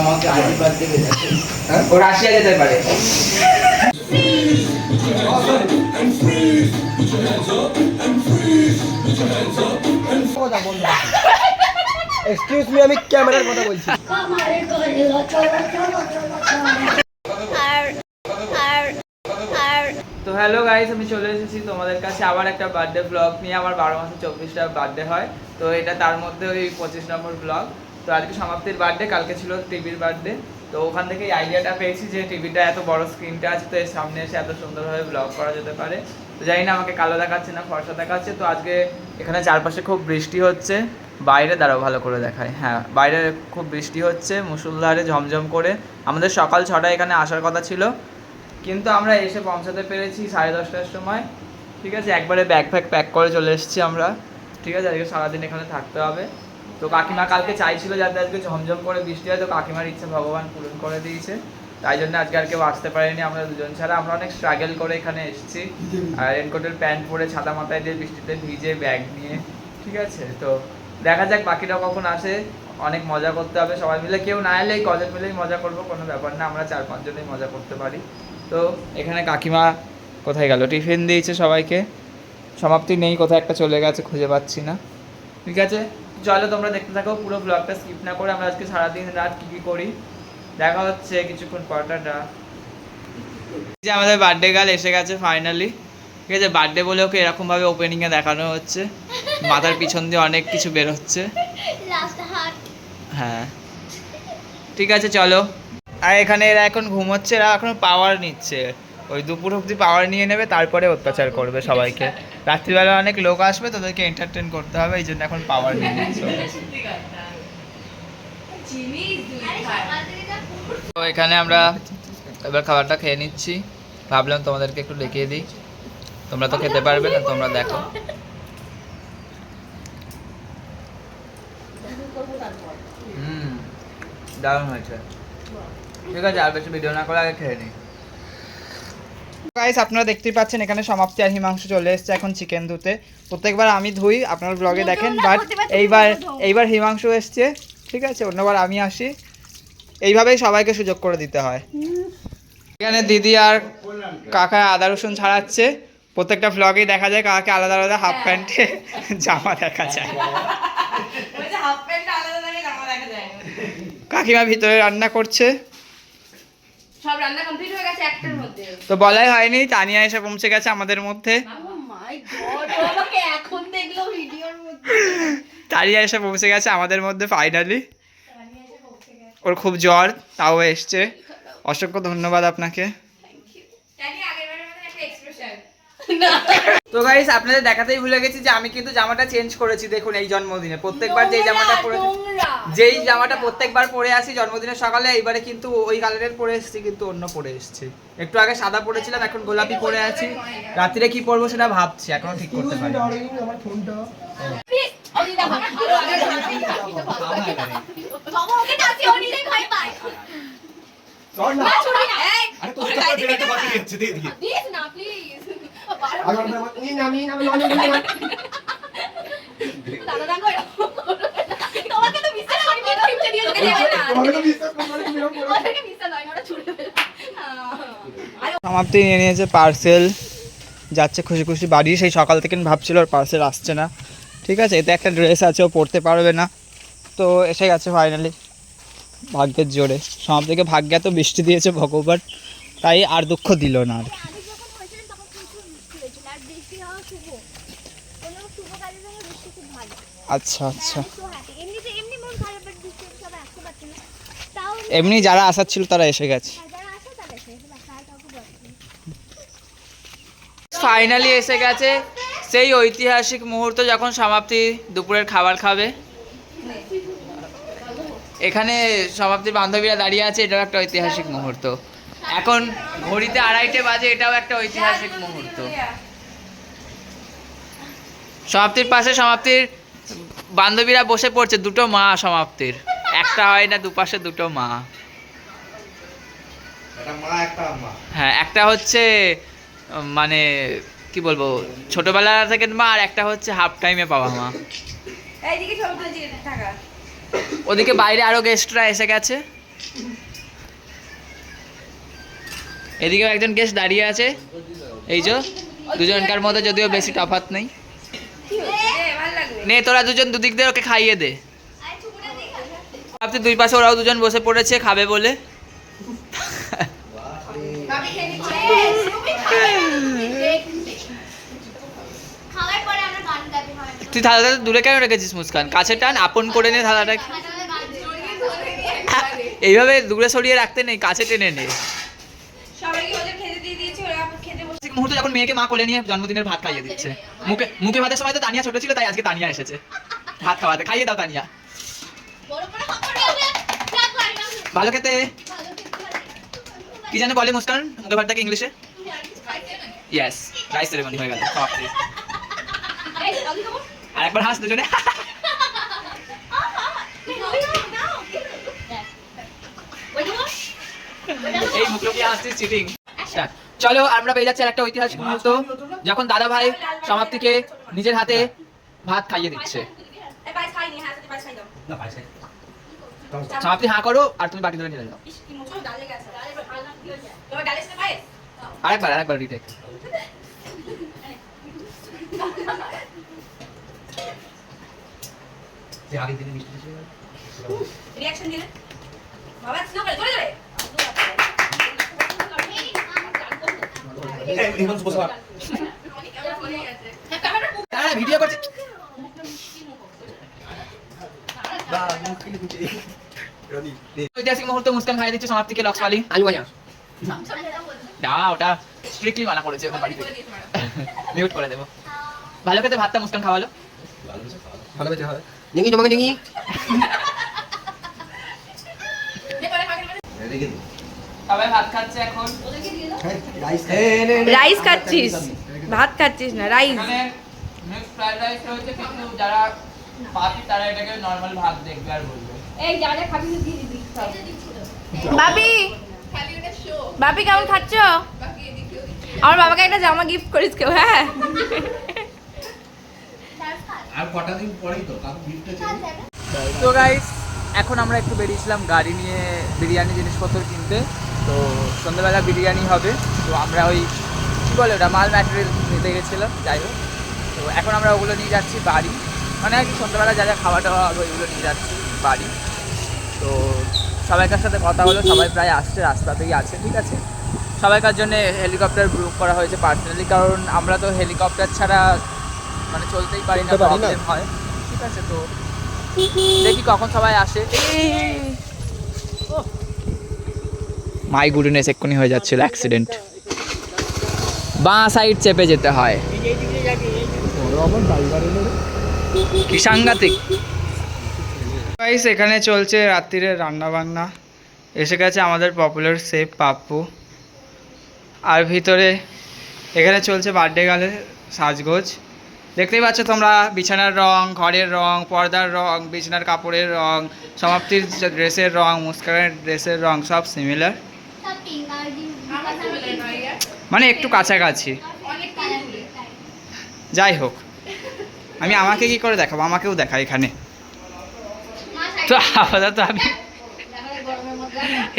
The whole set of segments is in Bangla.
আমাকে আশীর্বাদ দেবে ও রাশিয়া যেতে পারে। এক্সকিউজ মি আমি ক্যামেরার কথা বলছি। আর আর আর। তো হ্যালো গাইস আমি চলে এসেছি তোমাদের কাছে আবার একটা বার্থডে ব্লগ নিয়ে। আমার বারো মাসে চব্বিশটা বার্থডে হয়। তো এটা তার মধ্যে ওই পঁচিশ নম্বর ব্লগ তো আজকে সমাপ্তির বার্থডে কালকে ছিল টিভির বার্থডে তো ওখান থেকে আইডিয়াটা পেয়েছি যে টিভিটা এত বড় স্ক্রিনটা আছে, তো এর সামনে এসে এত সুন্দরভাবে ব্লগ করা যেতে পারে। তো জানি না, আমাকে কালো দেখাচ্ছে না ফর্সা দেখাচ্ছে, তো আজকে এখানে চারপাশে খুব বৃষ্টি হচ্ছে। বাইরে, দাঁড়াও ভালো করে দেখায় হ্যাঁ বাইরে খুব বৃষ্টি হচ্ছে, মুসুলধারে ঝমঝম করে। আমাদের সকাল ছটায় এখানে আসার কথা ছিল। কিন্তু আমরা এসে পৌঁছাতে পেরেছি সাড়ে দশটার সময়। ঠিক আছে, একবারে ব্যাগ ফ্যাগ প্যাক করে চলে এসেছি আমরা। ঠিক আছে, আজকে সারাদিন এখানে থাকতে হবে। তো কাকিমা কালকে চাইছিল যাতে আজকে ঝমঝম করে বৃষ্টি হয়, তো কাকিমার ইচ্ছা ভগবান পূরণ করে দিয়েছে। তাই জন্য আজকে আর কেউ আসতে পারেনি, আমরা দুজন ছাড়া। আমরা অনেক স্ট্রাগল করে এখানে এসেছি। আর রেনকোটের প্যান্ট পরে ছাতা মাথায় দিয়ে বৃষ্টিতে ভিজে ব্যাগ নিয়ে, ঠিক আছে? তো দেখা যাক বাকিরা কখন আসে। অনেক মজা করতে হবে সবাই মিলে। কেউ না এলে কজন মিলেই মজা করব, কোনো ব্যাপার না। আমরা চার পাঁচজনেই মজা করতে পারি। তো এখানে কাকিমা কোথায় গেল? টিফিন দিয়েছে সবাইকে। সমাপ্তি নেই, কোথায় একটা চলে গেছে, খুঁজে পাচ্ছি না। ঠিক আছে? চলো তোমরা দেখতে থাকো পুরো ব্লগটা স্কিপ না করে আমরা আজকে সারাদিন রাত কী কী করি। দেখা হচ্ছে কিছুক্ষণ পরটাটা যে আমাদের বার্থডে গাল এসে গেছে ফাইনালি ঠিক আছে বার্থডে বলে ওকে এরকমভাবে ওপেনিংয়ে দেখানো হচ্ছে। মাথার পিছন দিয়ে অনেক কিছু বেরোচ্ছে হ্যাঁ। ঠিক আছে চলো। আর এখানে এরা এখন ঘুমোচ্ছে এরা এখন পাওয়ার নিচ্ছে। ওই দুপুর অবধি পাওয়ার নিয়ে নেবে, তারপরে অত্যাচার করবে সবাইকে। রাত্রিবেলা অনেক লোক আসবে, তাদেরকে এন্টারটেন করতে হবে এই জন্য এখন পাওয়ার নিয়ে তো এখানে আমরা এবার খাবারটা খেয়ে নিচ্ছি। ভাবলাম তোমাদেরকে একটু দেখিয়ে দিই। তোমরা তো খেতে পারবে না, তোমরা দেখো। হুম, দারুণ হয়েছে। ঠিক আছে, আর বেশি ভিডিও না করে আগে খেয়ে নিই। গাইস আপনারা দেখতেই পাচ্ছেন এখানে সমাপ্তি আর হিমাংশু চলে এসেছে এখন চিকেন ধুতে প্রত্যেকবার আমি ধুই আপনার ব্লগে দেখেন বাট এইবার এইবার হিমাংশু এসছে ঠিক আছে? অন্যবার আমি আসি। এইভাবেই সবাইকে সুযোগ করে দিতে হয়। এখানে দিদি আর কাকা আদা রসুন ছাড়াচ্ছে। প্রত্যেকটা ব্লগেই দেখা যায় কাকাকে আলাদা আলাদা হাফ প্যান্টে জামা দেখা যায়। কাকিমা ভিতরে রান্না করছে। সব রান্না কমপ্লিট হয়ে গেছে একটার মধ্যে। তো বলাই হয়নি তানিয়া এসে পৌঁছে গেছে আমাদের মধ্যে। ও মাই গড ও আমাকে এখন দেখল ভিডিওর মধ্যে। তানিয়া এসে পৌঁছে গেছে আমাদের মধ্যে ফাইনালি ওর খুব জ্বর তাও এসছে। অসংখ্য ধন্যবাদ আপনাকে। তো গাইস আপনাদের দেখাতেই ভুলে গেছি যে আমি কিন্তু জামাটা চেঞ্জ করেছি দেখুন এই জন্মদিনে। প্রত্যেকবার যেই জামাটা পরে। যেই জামাটা প্রত্যেকবার পরে আসি জন্মদিনের সকালে এইবারে কিন্তু ওই কালারের পরে এসেছি কিন্তু অন্য পরে এসেছি একটু আগে সাদা পরেছিলাম এখন গোলাপি পরে আছি রাত্রিরে কি পরবো সেটা ভাবছি এখনও ঠিক করতে পারি দাদা সমাপ্তি নিয়ে নিয়েছে পার্সেল যাচ্ছে খুশি খুশি বাড়ি, সেই সকাল থেকে ভাবছিল ওর পার্সেল আসছে না। ঠিক আছে, এতে একটা ড্রেস আছে, ও পরতে পারবে না। তো এসে গেছে ফাইনালি ভাগ্যের জোরে। সমাপ্তিকে ভাগ্যে এত বৃষ্টি দিয়েছে ভগবান, তাই আর দুঃখ দিল না আর আচ্ছা হয়েছিল এমনি যারা আসার ছিল তারা এসে গেছে। ফাইনালি এসে গেছে সেই ঐতিহাসিক মুহূর্ত যখন সমাপ্তি দুপুরের খাবার খাবে। এখানে সমাপ্তির বান্ধবীরা দাঁড়িয়ে আছে, এটাও একটা ঐতিহাসিক মুহূর্ত। এখন ঘড়িতে আড়াইটে বাজে, এটাও একটা ঐতিহাসিক মুহূর্ত। সমাপ্তির পাশে সমাপ্তির বান্ধবীরা বসে পড়ছে, দুটো মা সমাপ্তির। একটা হয় না দুপাশে দুটো মা। হ্যাঁ একটা হচ্ছে মানে কি বলব ছোটবেলা থেকে মা আর একটা হচ্ছে হাফ টাইমে পাওয়া মা। ওদিকে বাইরে আরও গেস্টরা এসে গেছে। এদিকেও একজন গেস্ট দাঁড়িয়ে আছে। এই যে দুজনকার মধ্যে যদিও বেশি তফাৎ নেই। নে তোরা দুজন দুদিক দিয়ে ওকে খাইয়ে দে। ভাবছি দুই পাশে ওরাও দুজন বসে পড়েছে খাবে বলে। তুই থালাটা দূরে কেন রেখেছিস মুস্কান? কাছে টান আপন করে নে থালাটা। এইভাবে দূরে সরিয়ে রাখতে নেই কাছে টেনে নে। সবাইকে ওদের খেতে দিয়ে দিয়েছি ওরা খেতে বসে ঠিক মুহূর্তে যখন মেয়েকে মা কোলে নিয়ে জন্মদিনের ভাত খাইয়ে দিচ্ছে। মুখে মুখে ভাতের সময় তো তানিয়া ছোট ছিল তাই আজকে তানিয়া এসেছে। ভাত খাওয়াতে। খাইয়ে দাও তানিয়া বড় বড় হাঁপাড়ে হবে রাখ বাড়ি না ভালো খেতে। কি জানে বলে মুস্কান? ভাতটাকে ইংলিশে? ইয়েস রাইস সেরেমনি হয়ে গেল। আর একবার হাস দুজনে। এই মুখলো কি হাসছিস চিটিং চলো আমরা পেয়ে যাচ্ছি একটা ঐতিহাসিক মুহূর্ত। যখন দাদা ভাই সমাপ্তিকে নিজের হাতে ভাত খাইয়ে দিচ্ছে। হ্যাঁ না সমাপ্তি হাঁ করো আর তুমি বাটি ধরে নিয়ে যাও। আরেকবার আরেকবার রিটেক আগের দিনে মিষ্টি বাবা করে ধরে ধরে। ভিডিও করছি। ঐতিহাসিক মুহূর্ত মুস্কান দিচ্ছে সমাপ্তিকে আলু ভাজা না। ওটা স্ট্রিক্টলি মানা করেছে বাড়িতে। মিউট করে দেবো। ভালো খেতে ভাতটা মুস্কান খাওয়ালো? ভালো বেঁচে হয়। দেখি তোমাকে দেখি সবাই ভাত খাচ্ছে এখন। রাইস খাচ্ছিস? ভাত খাচ্ছিস না রাইস মিক্স ফ্রাইড রাইস হয়েছে কিন্তু যারা পাপি তারা এটাকে নর্মাল ভাত দেখবে আর বলবে। এই যা যা খাবি দিয়ে দিবি বাবি বাপি! কেমন খাচ্ছ? আমার বাবাকে একটা জামা গিফট করিস কেউ হ্যাঁ? আর কটা দিন পরেই তো তো গাইস এখন আমরা একটু বেরিয়েছিলাম গাড়ি নিয়ে বিরিয়ানি জিনিসপত্র কিনতে। তো সন্ধ্যেবেলা বিরিয়ানি হবে। তো আমরা ওই কী বলে ওটা মাল ম্যাটেরিয়াল নিতে গেছিলাম যাই হোক। তো এখন আমরা ওগুলো নিয়ে যাচ্ছি বাড়ি। মানে আর কি সন্ধ্যেবেলা যা যা খাওয়া দাওয়া হবে ওইগুলো নিয়ে যাচ্ছি। বাড়ি। তো সবাইকার সাথে কথা হলো সবাই প্রায় আসছে রাস্তাতেই আছে ঠিক আছে? সবাইকার জন্য হেলিকপ্টার বুক করা হয়েছে পার্সোনালি কারণ আমরা তো হেলিকপ্টার ছাড়া মানে চলতেই পারি না পারি না। প্রবলেম হয় ঠিক আছে? তো দেখি কখন সবাই আসে। মাই গুডনেস এক্ষুনি হয়ে যাচ্ছিল অ্যাক্সিডেন্ট বাঁ সাইড চেপে যেতে হয়। কি সাংঘাতিক। গাইস এখানে চলছে রাত্রিরে রান্না বান্না এসে গেছে আমাদের পপুলার সেফ পাপ্পু। আর ভিতরে এখানে চলছে বার্থডে গালে সাজগোজ। দেখতেই পাচ্ছ তোমরা, বিছানার রং, ঘরের রং, পর্দার রং, বিছানার কাপড়ের রং, সমাপ্তির ড্রেসের রং, মুস্কানের ড্রেসের রং, সব সিমিলার মানে একটু কাছাকাছি। যাই হোক, আমি আমাকে কি করে দেখাবো? আমাকেও দেখা এখানে। তো আপাতত আমি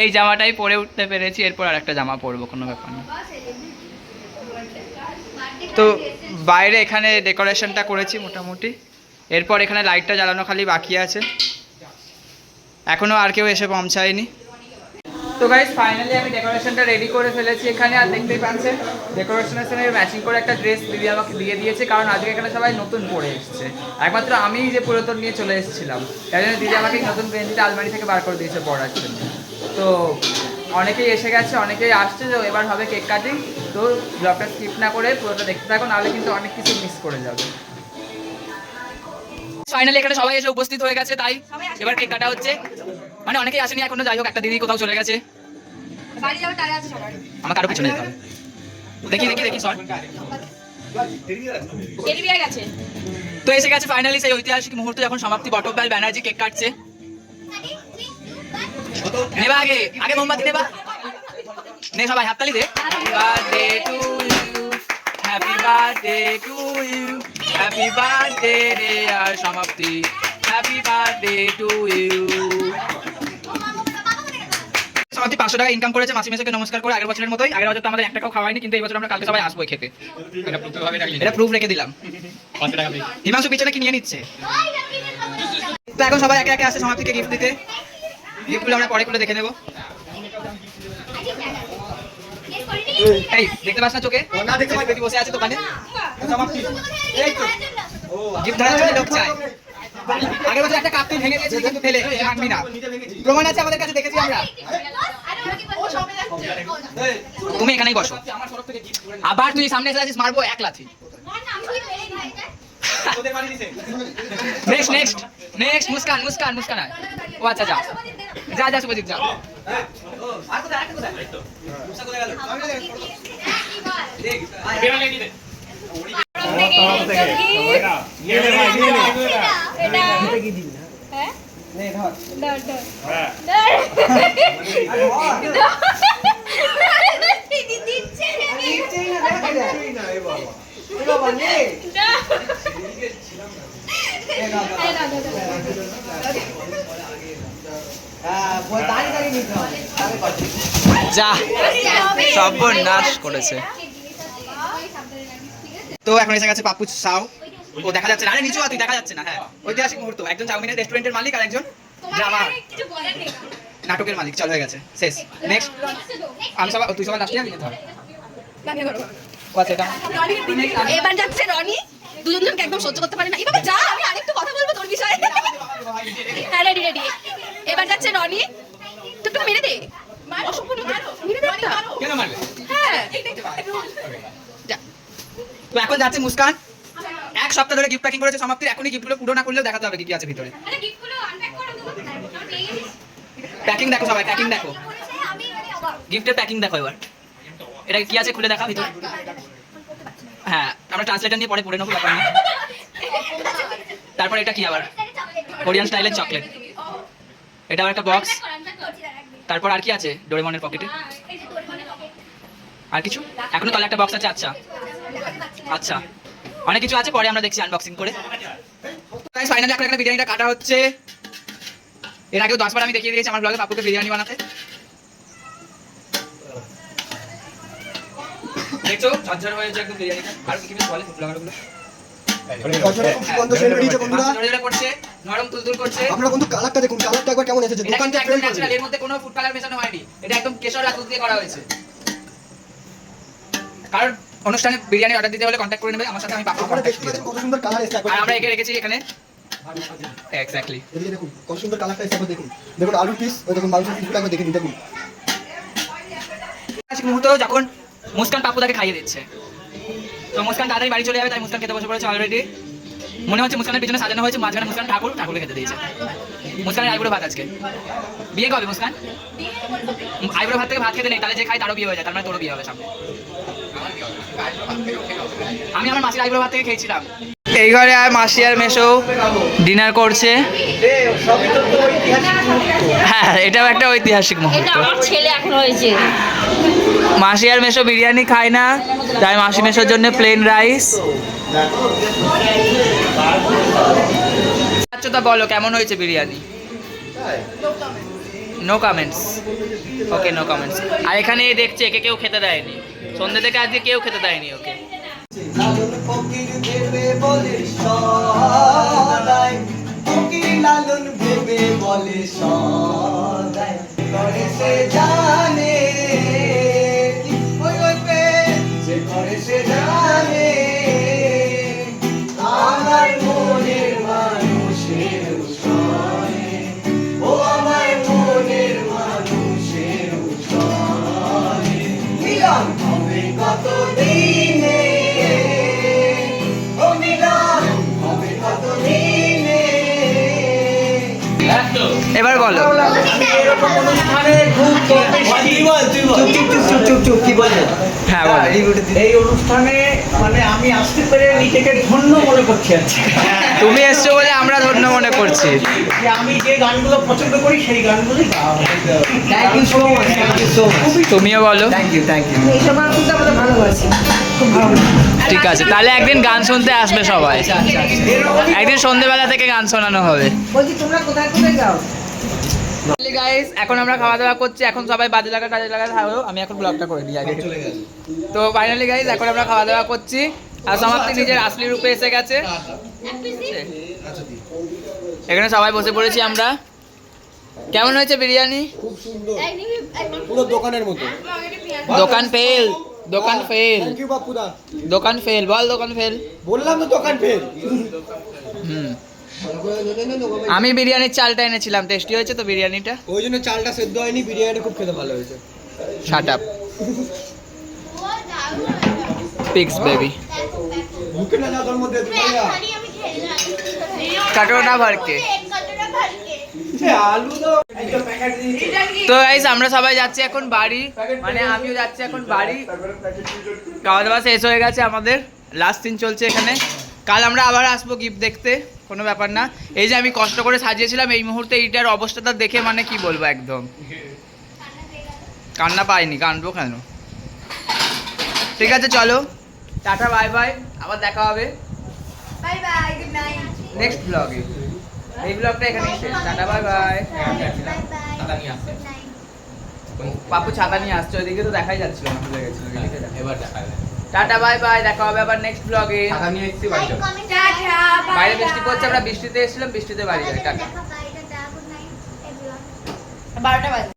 এই জামাটাই পরে উঠতে পেরেছি, এরপর আর একটা জামা পরবো, কোনো ব্যাপার না। তো বাইরে এখানে ডেকোরেশনটা করেছি মোটামুটি। এরপর এখানে লাইটটা জ্বালানো খালি বাকি আছে। এখনও আর কেউ এসে পৌঁছায়নি। তো গাইজ ফাইনালি আমি ডেকোরেশনটা রেডি করে ফেলেছি এখানে, আর দেখতেই পাচ্ছেন ডেকোরেশনের সঙ্গে ম্যাচিং করে একটা ড্রেস দিদি আমাকে দিয়ে দিয়েছে, কারণ আজকে এখানে সবাই নতুন পরে এসেছে। একমাত্র আমিই যে পুরাতন নিয়ে চলে এসেছিলাম, তাই জন্য দিদি আমাকে নতুন গেঞ্জিটা আলমারি থেকে বার করে দিয়েছে পরার জন্য। তো অনেকেই এসে গেছে, অনেকেই আসছে, তো এবার হবে কেক কাটিং তো ব্লগটা স্কিপ না করে পুরোটা দেখতে থাকো, নাহলে কিন্তু অনেক কিছু মিস করে যাবে। ফাইনালি এখানে সবাই এসে উপস্থিত হয়ে গেছে তাই এবার কেক কাটা হচ্ছে। মানে অনেকেই আসেনি এখনও যাই হোক একটা দিদি কোথাও চলে গেছে। আমাকে আরও পিছনে যেতে দেখি দেখি দেখি সর তো এসে গেছে ফাইনালি সেই ঐতিহাসিক মুহূর্ত যখন সমাপ্তি বটব্যাল ব্যানার্জি কেক কাটছে। নেবা আগে আগে মোমবাতি নেবা। নে সবাই হাততালি দে। Birthday to you happy birthday to you happy birthday রে আর সমাপ্তি। হ্যাপি বার্থডে টু ইউ সমাপ্তি পাঁচশো টাকা ইনকাম করেছে মাসি মেসোকে নমস্কার করে আগের বছরের মতোই। আগের বছর তো আমাদের এক টাকাও খাওয়াইনি কিন্তু এই বছর আমরা কালকে সবাই আসব খেতে। এটা প্রুফ রেখে দিলাম। হিমাংশু পিছনে কি নিয়ে নিচ্ছে? তো এখন সবাই একে একে আসছে সমাপ্তিকে গিফট দিতে। গিফটগুলো আমরা পরে করে দেখে নেব। এই দেখতে পাস না চোখে? না দেখতে পাই। ব্যক্তি বসে আছে দোকানে? এই তো। ও গিফট ধরার জন্য লোক চাই আগের বছর একটা কাপ তুই ভেঙে দিয়েছিস কিন্তু ফেলে ভাঙবি না। প্রমাণ আছে আমাদের কাছে দেখেছি আমরা। তুমি এখানেই বসো। আবার তুই সামনে এসে আছিস মারবো এক লাথি। Next next next Muskan Muskan Muskan ও আচ্ছা যা। যা যা শুভজিৎ যা। হ্যাঁ দাঁড়িয়ে দাঁড়িয়ে নিতে হবে। যা সর্বনাশ করেছে। তো এখন এসে গেছে পাপ্পু সাউ। ও দেখা যাচ্ছে না। আরে নিচু তুই দেখা যাচ্ছে না হ্যাঁ। ঐতিহাসিক মুহূর্ত। একজন চাউমিনের রেস্টুরেন্টের মালিক আর একজন ড্রামার নাটকের মালিক। চল হয়ে গেছে। শেষ। নেক্সট আমি সবাই তুই সবাই লাস্টে আমি আচ্ছা এটা। এবার যাচ্ছে রনি। দুজন একদম সহ্য করতে পারে না। এবার যা আমি আরেকটু কথা বলব তোর বিষয়ে। হ্যাঁ রেডি রেডি এবার যাচ্ছে রনি। তো মেরে দে। কেন হ্যাঁ তো এখন যাচ্ছে মুস্কান। এক সপ্তাহ ধরে গিফট প্যাকিং করেছে সমাপ্তির এখনই গিফটগুলো পুরো না করলেও দেখাতে হবে কি কি আছে ভিতরে। প্যাকিং দেখো সবাই প্যাকিং দেখো। গিফটের প্যাকিং দেখো এবার। এটা কি আছে খুলে দেখা ভিতরে? হ্যাঁ আমরা ট্রান্সলেটার নিয়ে পরে পড়ে নেব ব্যাপার না। তারপর এটা কি আবার? কোরিয়ান স্টাইলের চকলেট এটা আবার একটা বক্স তারপর আর কি আছে ডোরেমনের পকেটে? আর কিছু? এখনও তলে একটা বক্স আছে আচ্ছা। আচ্ছা। অনেক কিছু আছে পরে আমরা দেখছি আনবক্সিং করে। গাইস ফাইনালি এখন এখানে বিরিয়ানিটা কাটা হচ্ছে। এর আগেও দশবার আমি দেখিয়ে দিয়েছি আমার ব্লগে পাপুকে বিরিয়ানি বানাতে। দেখছ? ঝরঝর হয়েছে একদম বিরিয়ানিটা। আর কি কি বলে ফুটলা গুলো বছরে খুব সুগন্ধ সেন্ট বেরিয়েছে বন্ধুরা। করছে নরম তুলতুল করছে। আপনারা বন্ধু কালারটা দেখুন কালারটা একবার কেমন এসেছে? দোকানটা একদম ন্যাচারাল এর মধ্যে কোনো ফুড কালার মেশানো হয়নি। এটা একদম কেশর আর দিয়ে করা হয়েছে। কারণ অনুষ্ঠানে বিরিয়ানি অর্ডার দিতে হলে কন্ট্যাক্ট করে নেবে আমার সাথে আমি পাবো আপনারা দেখতে পাচ্ছেন কত সুন্দর কালার এসেছে আর আমরা একে রেখেছি এখানে। এক্স্যাক্টলি এদিকে দেখুন কত সুন্দর কালারটা এসেছে দেখুন। দেখুন আলু পিস ওই দেখুন মাংস পিসগুলো একবার দেখে নিন দেখুন। মুহূর্ত যখন মুস্কান পাপুদাকে খাইয়ে দিচ্ছে। তো মুসকান তাড়াতাড়ি বাড়ি চলে যাবে, তাই মুসকান খেতে বসে পড়েছে অলরেডি মনে হচ্ছে মুসকানের পিছনে সাজানো হয়েছে, মাঝখানে মুসকান ঠাকুর, ঠাকুরকে খেতে দিয়েছে। মুসকানের আইবুড়ো ভাত আজকে। বিয়ে কবে মুসকান? আইবুড়ো ভাত থেকে ভাত খেতে নেই, তাহলে যে খাই তারও বিয়ে হয়ে যায়, তার মানে তোরও বিয়ে হবে সামনে। আমি আমার মাসির আইবুড়ো ভাত থেকে খেয়েছিলাম। এই ঘরে আর মাসি আর মেশো ডিনার করছে। হ্যাঁ এটাও একটা ঐতিহাসিক মুহূর্ত। মাসি আর মেশো বিরিয়ানি খায় না তাই মাসি মেশোর জন্য প্লেন রাইস আচ্ছা তা বলো কেমন হয়েছে biryani? No comments okay no comments আর এখানে দেখছে একে কেউ খেতে দেয়নি। সন্ধ্যে থেকে আজকে কেউ খেতে দেয়নি ওকে। লালন ফকির ভেবে বলে সদাই। ফকির লালন ভেবে বলে সদাই। করে সে জানে কি বলছো হ্যাঁ বলো। এই অনুষ্ঠানে মানে আমি আসতে পেরে নিজেকে ধন্য মনে করছি তুমি এসছো বলে আমরা ধন্য মনে করছি। আমি যে গানগুলো পছন্দ করি সেই গানগুলোই thank you so much thank you so much তুমিও বলো। থ্যাংক ইউ থ্যাংক ইউ ঠিক আছে তাহলে একদিন গান শুনতে আসবে সবাই। একদিন সন্ধ্যেবেলা থেকে গান শোনানো হবে। গাইস এখন আমরা খাওয়া দাওয়া করছি। এখন সবাই বাজে লাগা টাজে লাগা থাকো আমি এখন ব্লগটা করে দিই আগে। তো ফাইনালি গাইস এখন আমরা খাওয়া দাওয়া করছি। আর সমাপ্তি নিজের আসলি রূপে এসে গেছে। এখানে সবাই বসে পড়েছি আমরা। কেমন হয়েছে বিরিয়ানি? খুব সুন্দর। পুরো দোকানের মতো। দোকান ফেল দোকান ফেল বাপুদা দোকান ফেল বল দোকান ফেল বললাম তো দোকান ফেল হুম। আমি বিরিয়ানির চালটা এনেছিলাম টেস্টি হয়েছে তো বিরিয়ানিটা? ওই জন্য চালটা সেদ্ধ হয়নি বিরিয়ানিটা খুব খেতে ভালো হয়েছে। শাট আপ পিক্স বেবি মুখে না যাওয়ার মধ্যে ভাইয়া। কাটোটা ভরকে। তো গাইস আমরা সবাই যাচ্ছি এখন বাড়ি। মানে আমিও যাচ্ছি এখন বাড়ি। খাওয়া দাওয়া শেষ হয়ে গেছে আমাদের। লাস্ট দিন চলছে এখানে। কাল আমরা আবার আসব গিফট দেখতে। কোনো ব্যাপার না। এই যে আমি কষ্ট করে সাজিয়েছিলাম এই মুহূর্তে এইটার অবস্থাটা দেখে মানে কি বলব একদম। কান্না পাইনি কানবো কেন? ঠিক আছে চলো। টাটা বাই বাই। আবার দেখা হবে। Bye bye good night next ব্লগে এই ব্লগটা এখানে শেষ। Tata bye by. পাপু ছাতা নিয়ে আসছে ওইদিকে তো দেখাই যাচ্ছিল না ভুলে গেছিল এবার দেখা যাবে। টাটা বাই বাই দেখা হবে আবার নেক্সট ব্লগে বাইরে বৃষ্টি পড়ছে আমরা বৃষ্টিতে এসেছিলাম বৃষ্টিতে বাড়ি যাই টাটা। বারোটা বাজে।